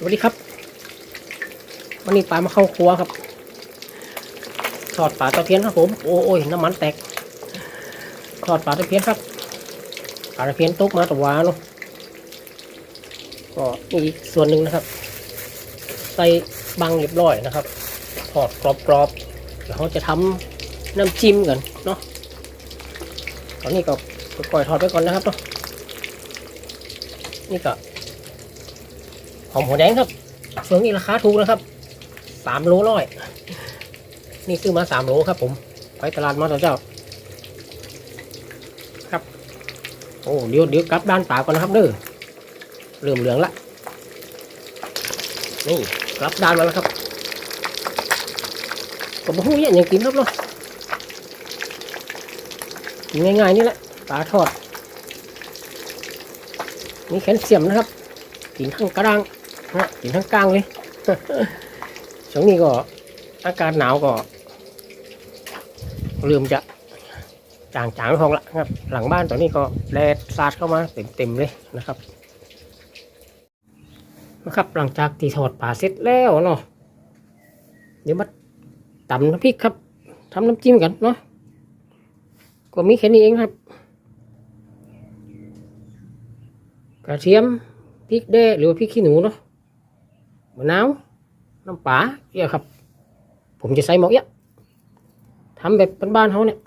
สวัสดีครับ วันนี้ปลามาเข้าครัวครับทอดปลาตะเพียนครับผม โอ้โอยน้ำมันแตกทอดปลาตะเพียนครับปลาตะเพียนตุกมาตะวาเนาะก็นี่อีกส่วนหนึ่งนะครับ ใส่บังเรียบร้อยนะครับทอดกรอบๆเดี๋ยวเขาจะทำน้ำจิ้มกันเนาะตอนนี้ก็ก่อยทอดไปก่อนนะครับเนาะนี่ก็ อมหัวแดงครับช่วงนี้ราคาถูกนะครับสามโลร้อยนี่ซื้อมาสามโลครับ ผม ไปตลาดมาต่อเจ้า ครับ โอ้เดี๋ยวเดี๋ยวกลับด้านปากก่อนนะครับเด้อเริ่มเหลืองละนี่กลับด้านมาแล้วครับก็บ่ฮู้เนี่ยยังกินครับเนาะกินง่ายๆนี่แหละปลาทอดนี่แคลเซียมนะครับ กินทั้งกระด้าง นะกินทั้งกลางเลยช่วงนี้ก็อากาศหนาวก็เริ่มจะจางๆพองละครับ หลังบ้านตอนนี้ก็แดดสาดเข้ามาเต็มๆเลยนะครับนะครับ หลังจากที่ทอดปลาเสร็จแล้วเนาะเดี๋ยวมาตำน้ำพริกครับทำน้ำจิ้มกันเนาะก็มีแค่นี้เองครับ กระเทียมพริกแดงหรือว่าพริกขี้หนูเนาะ มะนาวน้ำปลาเอี่ยครับ ผมจะใส่หมกเอี้ยะทำแบบบ้านๆเขาเนี่ย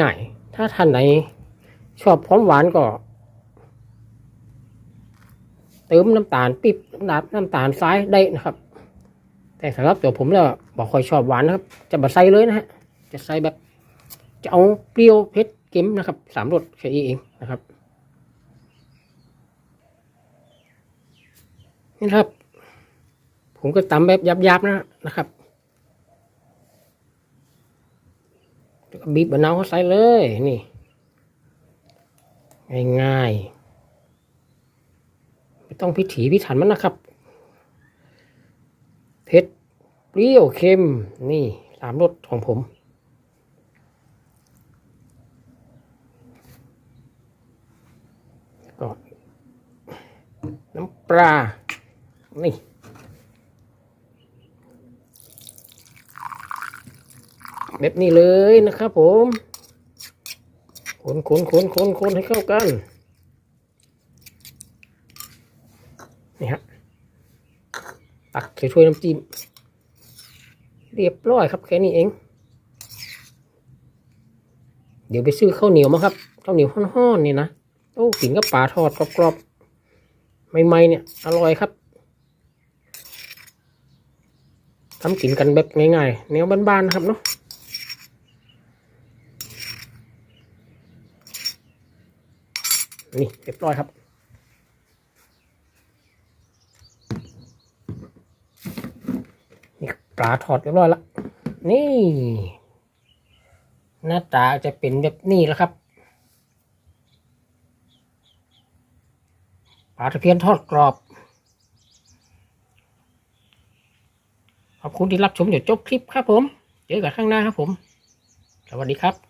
ง่ายๆ ถ้าท่านไหนชอบพร้อมหวานก็ เติมน้ำตาลปิ๊บน้ำตาลน้ำตาลทรายได้นะครับ แต่สำหรับตัวผมแล้วบอกค่อยชอบหวานนะครับ จะบัใส่เลยนะฮะจะใส่แบบ จะเอาเปรี้ยวเผ็ดเค็มนะครับสามรสแค่นี้เองนะครับ นี่ครับ ผมก็ตำแบบยับๆนะนะครับบีบมะนาวเข้าใส่เลยนี่ง่ายๆไม่ต้องพิถีพิถันมันนะครับเผ็ดเปรี้ยวเค็มนี่สามรสของผม ก็น้ำปลา นี่แบบนี้เลยนะครับผมคนคนคนคนคนให้เข้ากัน นี่ฮะ ตักใส่วยน้ำจิ้ม เรียบร้อยครับแค่นี้เอง เดี๋ยวไปซื้อข้าวเหนียวมาครับ ข้าวเหนียวห้อนๆนี่นะ โอ้กินกับปลาทอดกรอบๆ ใหม่ๆเนี่ย อร่อยครับ ทำกินกันแบบง่ายๆแนวบ้านๆนะครับเนาะนี่เรียบร้อยครับนี่ปลาทอดเรียบร้อยล้วนี่ หน้าตาจะเป็นแบบนี้แล้วครับปลาตะเพียนทอดกรอบ ขอบคุณที่รับชมจนจบคลิปครับผม เจอกันข้างหน้าครับผม สวัสดีครับ